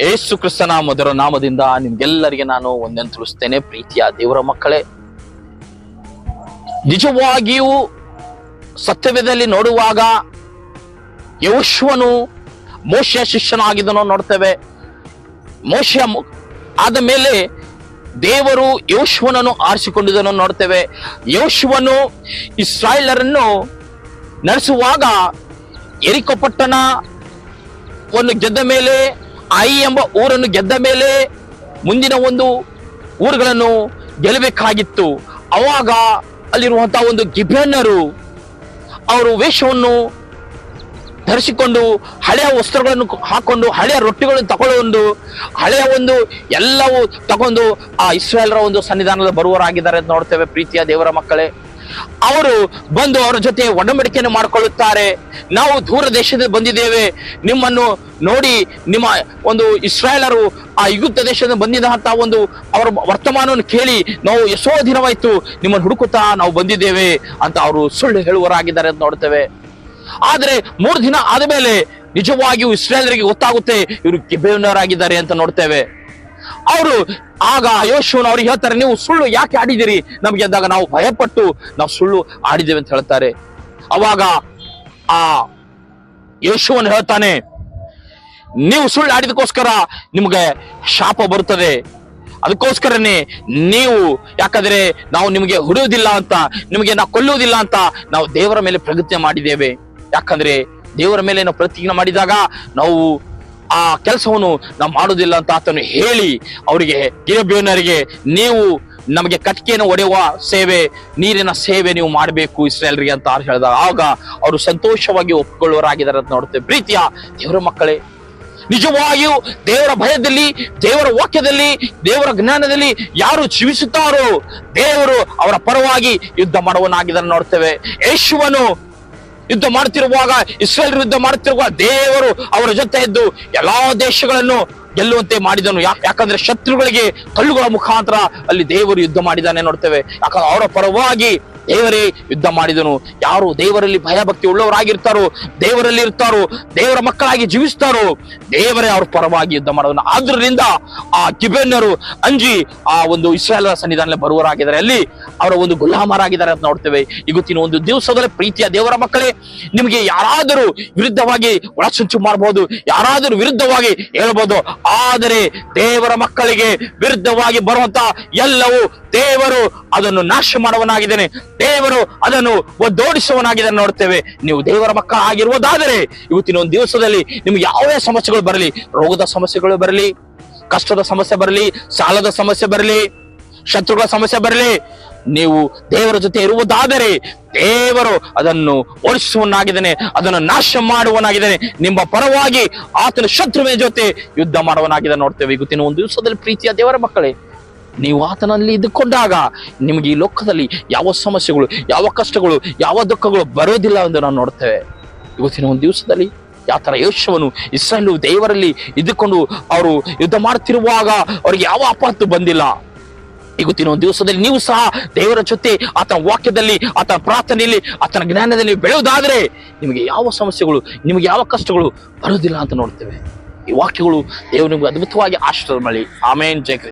ಏಸು ಕ್ರಿಸ್ತನ ಮೊದಲ ನಾಮದಿಂದ ನಿಮ್ಗೆಲ್ಲರಿಗೆ ನಾನು ಒಂದೇನು ತಿಳಿಸ್ತೇನೆ, ಪ್ರೀತಿಯ ದೇವರ ಮಕ್ಕಳೇ. ನಿಜವಾಗಿಯೂ ಸತ್ಯವೇದಲ್ಲಿ ನೋಡುವಾಗ ಯೌಶ್ವನು ಮೋಶೆಯ ಶಿಷ್ಯನಾಗಿದ್ದನು ನೋಡ್ತೇವೆ. ಮೋಶೆಯ ಆದ ಮೇಲೆ ದೇವರು ಯೋಶ್ವನನ್ನು ಆರಿಸಿಕೊಂಡಿದ್ದನ್ನು ನೋಡ್ತೇವೆ. ಯೋಶ್ವನು ಇಸ್ರಾಯೇಲರನ್ನು ನಡೆಸುವಾಗ ಎರಿಕೊಪಟ್ಟಣ ಒಂದು ಗೆದ್ದ ಮೇಲೆ ಐ ಎಂಬ ಊರನ್ನು ಗೆದ್ದ ಮೇಲೆ ಮುಂದಿನ ಒಂದು ಊರುಗಳನ್ನು ಗೆಲ್ಲಬೇಕಾಗಿತ್ತು. ಅವಾಗ ಅಲ್ಲಿರುವಂತಹ ಒಂದು ಗಿಬೆನ್ನರು ಅವರು ವೇಷವನ್ನು ಧರಿಸಿಕೊಂಡು ಹಳೆಯ ವಸ್ತ್ರಗಳನ್ನು ಹಾಕೊಂಡು ಹಳೆಯ ರೊಟ್ಟಿಗಳನ್ನು ತಗೊಳ್ಳೊಂದು ಹಳೆಯ ಒಂದು ಎಲ್ಲವೂ ತಗೊಂಡು ಆ ಇಸ್ರೇಲ್ರ ಒಂದು ಸನ್ನಿಧಾನದ ಬರುವರಾಗಿದ್ದಾರೆ ಅಂತ ನೋಡ್ತೇವೆ ಪ್ರೀತಿಯ ದೇವರ ಮಕ್ಕಳೇ. ಅವರು ಬಂದು ಅವರ ಜೊತೆ ಒಡಂಬಡಿಕೆಯನ್ನು ಮಾಡಿಕೊಳ್ಳುತ್ತಾರೆ. ನಾವು ದೂರ ದೇಶದಿಂದ ಬಂದಿದ್ದೇವೆ. ನಿಮ್ಮನ್ನು ನೋಡಿ ನಿಮ್ಮ ಒಂದು ಇಸ್ರಾಯೇಲರು ಆ ಯುಗುಪ್ತ ದೇಶದಿಂದ ಬಂದಿದಂತಹ ಒಂದು ಅವರ ವರ್ತಮಾನವನ್ನು ಕೇಳಿ ನಾವು ಎಷ್ಟೋ ದಿನವಾಯ್ತು ನಿಮ್ಮನ್ನು ಹುಡುಕುತ್ತಾ ನಾವು ಬಂದಿದ್ದೇವೆ ಅಂತ ಅವರು ಸುಳ್ಳು ಹೇಳುವರಾಗಿದ್ದಾರೆ ಅಂತ ನೋಡ್ತೇವೆ ಆದರೆ ಮೂರು ದಿನ ಆದ ಮೇಲೆ ನಿಜವಾಗಿಯೂ ಇಸ್ರೇಲರಿಗೆ ಗೊತ್ತಾಗುತ್ತೆ ಇವರು ಗಿಬೆಯನ್ನರಾಗಿದ್ದಾರೆ ಅಂತ ನೋಡ್ತೇವೆ ಅವರು, ಆಗ ಯೋಶುವನು ಅವ್ರಿಗೆ ಹೇಳ್ತಾರೆ, ನೀವು ಸುಳ್ಳು ಯಾಕೆ ಆಡಿದಿರಿ ನಮ್ಗೆ ಅಂದಾಗ ನಾವು ಭಯಪಟ್ಟು ನಾವು ಸುಳ್ಳು ಆಡಿದ್ದೇವೆ ಅಂತ ಹೇಳ್ತಾರೆ. ಅವಾಗ ಆ ಯೋಶುವನು ಹೇಳ್ತಾನೆ, ನೀವು ಸುಳ್ಳು ಆಡಿದಕ್ಕೋಸ್ಕರ ನಿಮ್ಗೆ ಶಾಪ ಬರುತ್ತದೆ. ಅದಕ್ಕೋಸ್ಕರನೇ ನೀವು, ಯಾಕಂದ್ರೆ ನಾವು ನಿಮಗೆ ಹುಡುವುದಿಲ್ಲ ಅಂತ, ನಿಮಗೆ ನಾವು ಕೊಲ್ಲುವುದಿಲ್ಲ ಅಂತ ನಾವು ದೇವರ ಮೇಲೆ ಪ್ರತಿಜ್ಞೆ ಮಾಡಿದ್ದೇವೆ. ಯಾಕಂದ್ರೆ ದೇವರ ಮೇಲೆ ನಾವು ಪ್ರತಿಜ್ಞೆ ಮಾಡಿದಾಗ ನಾವು ಆ ಕೆಲಸವನ್ನು ನಾವು ಮಾಡುವುದಿಲ್ಲ ಅಂತ ಆತನು ಹೇಳಿ ಅವರಿಗೆ ಗಿರಬೇನರಿಗೆ ನೀವು ನಮಗೆ ಕಟ್ಕೆಯನ್ನು ಒಡೆಯುವ ಸೇವೆ, ನೀರಿನ ಸೇವೆ ನೀವು ಮಾಡಬೇಕು ಇಸ್ರೇಲ್ರಿಗೆ ಅಂತ ಹೇಳಿದಾಗ, ಆಗ ಅವರು ಸಂತೋಷವಾಗಿ ಒಪ್ಪಿಕೊಳ್ಳುವರಾಗಿದ್ದಾರೆ ಅಂತ ನೋಡುತ್ತೇವೆ ಪ್ರೀತಿಯ ದೇವರ ಮಕ್ಕಳೇ, ನಿಜವಾಗಿಯೂ ದೇವರ ಭಯದಲ್ಲಿ, ದೇವರ ವಾಕ್ಯದಲ್ಲಿ, ದೇವರ ಜ್ಞಾನದಲ್ಲಿ ಯಾರು ಜೀವಿಸುತ್ತಾರೋ ದೇವರು ಅವರ ಪರವಾಗಿ ಯುದ್ಧ ಮಾಡುವನಾಗಿದ್ದನ್ನು ನೋಡ್ತೇವೆ ಯೇಸುವನು ಯುದ್ಧ ಮಾಡ್ತಿರುವಾಗ ಇಸ್ರೇಲ್ ಯುದ್ಧ ಮಾಡ್ತಿರುವಾಗ ದೇವರು ಅವರ ಜೊತೆ ಇದ್ದು ಎಲ್ಲಾ ದೇಶಗಳನ್ನು ಗೆಲ್ಲುವಂತೆ ಮಾಡಿದನು. ಯಾಕಂದ್ರೆ ಶತ್ರುಗಳಿಗೆ ಕಲ್ಲುಗಳ ಮುಖಾಂತರ ಅಲ್ಲಿ ದೇವರು ಯುದ್ಧ ಮಾಡಿದಾನೆ ನೋಡ್ತೇವೆ. ಯಾಕಂದ್ರೆ ಅವರ ಪರವಾಗಿ ದೇವರೇ ಯುದ್ಧ ಮಾಡಿದನು. ಯಾರು ದೇವರಲ್ಲಿ ಭಯಭಕ್ತಿ ಉಳ್ಳವರಾಗಿರ್ತಾರೋ, ದೇವರಲ್ಲಿ ಇರ್ತಾರೋ, ದೇವರ ಮಕ್ಕಳಾಗಿ ಜೀವಿಸ್ತಾರೋ, ದೇವರೇ ಅವ್ರ ಪರವಾಗಿ ಯುದ್ಧ ಮಾಡೋದನ್ನು. ಆದ್ರಿಂದ ಆ ಕಿಬೆನ್ನರು ಅಂಜಿ, ಆ ಒಂದು ಇಸ್ರಾಯೇಲರ ಸನ್ನಿಧಾನದಲ್ಲಿ ಬರುವರಾಗಿದ್ದಾರೆ ಅಲ್ಲಿ ಅವರ ಒಂದು ಗುಲಾಮರಾಗಿದ್ದಾರೆ ಅಂತ ನೋಡ್ತೇವೆ. ಇವತ್ತಿನ ಒಂದು ದಿವಸದಲ್ಲಿ ಪ್ರೀತಿಯ ದೇವರ ಮಕ್ಕಳೇ, ನಿಮಗೆ ಯಾರಾದರೂ ವಿರುದ್ಧವಾಗಿ ಒಳಸಂಚು ಮಾಡಬಹುದು ಯಾರಾದರೂ ವಿರುದ್ಧವಾಗಿ ಹೇಳ್ಬೋದು, ಆದರೆ ದೇವರ ಮಕ್ಕಳಿಗೆ ವಿರುದ್ಧವಾಗಿ ಬರುವಂತ ಎಲ್ಲವೂ ದೇವರು ಅದನ್ನು ನಾಶ ಮಾಡುವನಾಗಿದ್ದಾನೆ ದೇವರು ಅದನ್ನು ಒದ್ದೋಡಿಸುವನಾಗಿದ್ದಾನೆ ನೋಡ್ತೇವೆ. ನೀವು ದೇವರ ಮಕ್ಕಳ ಆಗಿರುವುದಾದರೆ ಇವತ್ತಿನ ಒಂದು ದಿವಸದಲ್ಲಿ ನಿಮ್ಗೆ ಯಾವುದೇ ಸಮಸ್ಯೆಗಳು ಬರಲಿ? ರೋಗದ ಸಮಸ್ಯೆಗಳು ಬರಲಿ, ಕಷ್ಟದ ಸಮಸ್ಯೆ ಬರಲಿ, ಸಾಲದ ಸಮಸ್ಯೆ ಬರಲಿ, ಶತ್ರುಗಳ ಸಮಸ್ಯೆ ಬರಲಿ, ನೀವು ದೇವರ ಜೊತೆ ಇರುವುದಾದರೆ ದೇವರು ಅದನ್ನು ಓಡಿಸುವನಾಗಿದ್ದಾನೆ ಅದನ್ನು ನಾಶ ಮಾಡುವನಾಗಿದ್ದಾನೆ ನಿಮ್ಮ ಪರವಾಗಿ ಆತನ ಶತ್ರುವಿನ ಜೊತೆ ಯುದ್ಧ ಮಾಡುವನಾಗಿದ್ದಾನೆ ನೋಡ್ತೇವೆ. ಇವತ್ತಿನ ಒಂದು ದಿವಸದಲ್ಲಿ ಪ್ರೀತಿಯ ದೇವರ ಮಕ್ಕಳೇ ನೀವು ಆತನಲ್ಲಿ ಇದ್ದುಕೊಂಡಾಗ ನಿಮಗೆ ಈ ಲೋಕದಲ್ಲಿ ಯಾವ ಸಮಸ್ಯೆಗಳು, ಯಾವ ಕಷ್ಟಗಳು, ಯಾವ ದುಃಖಗಳು ಬರೋದಿಲ್ಲ ಎಂದು ನಾವು ನೋಡ್ತೇವೆ ಇವತ್ತಿನ ಒಂದು ದಿವಸದಲ್ಲಿ ಯಾವ ಥರ ಯೋಶವನು ಇಸ್ರಾಯೇಲು ದೇವರಲ್ಲಿ ಇದ್ದುಕೊಂಡು ಅವರು ಯುದ್ಧ ಮಾಡ್ತಿರುವಾಗ ಅವರಿಗೆ ಯಾವ ಆಪತ್ತು ಬಂದಿಲ್ಲ. ಇವತ್ತಿನ ಒಂದು ದಿವಸದಲ್ಲಿ ನೀವು ಸಹ ದೇವರ ಜೊತೆ ಆತನ ವಾಕ್ಯದಲ್ಲಿ, ಆತನ ಪ್ರಾರ್ಥನೆಯಲ್ಲಿ, ಆತನ ಜ್ಞಾನದಲ್ಲಿ ಬೆಳೆಯೋದಾದರೆ ನಿಮಗೆ ಯಾವ ಸಮಸ್ಯೆಗಳು, ನಿಮಗೆ ಯಾವ ಕಷ್ಟಗಳು ಬರೋದಿಲ್ಲ ಅಂತ ನೋಡ್ತೇವೆ ಈ ವಾಕ್ಯಗಳು ದೇವರು ನಿಮಗೆ ಅದ್ಭುತವಾಗಿ ಆಶೀರ್ವಾದ ಮಾಡಿ ಆಮೇನ್. ಜಯ.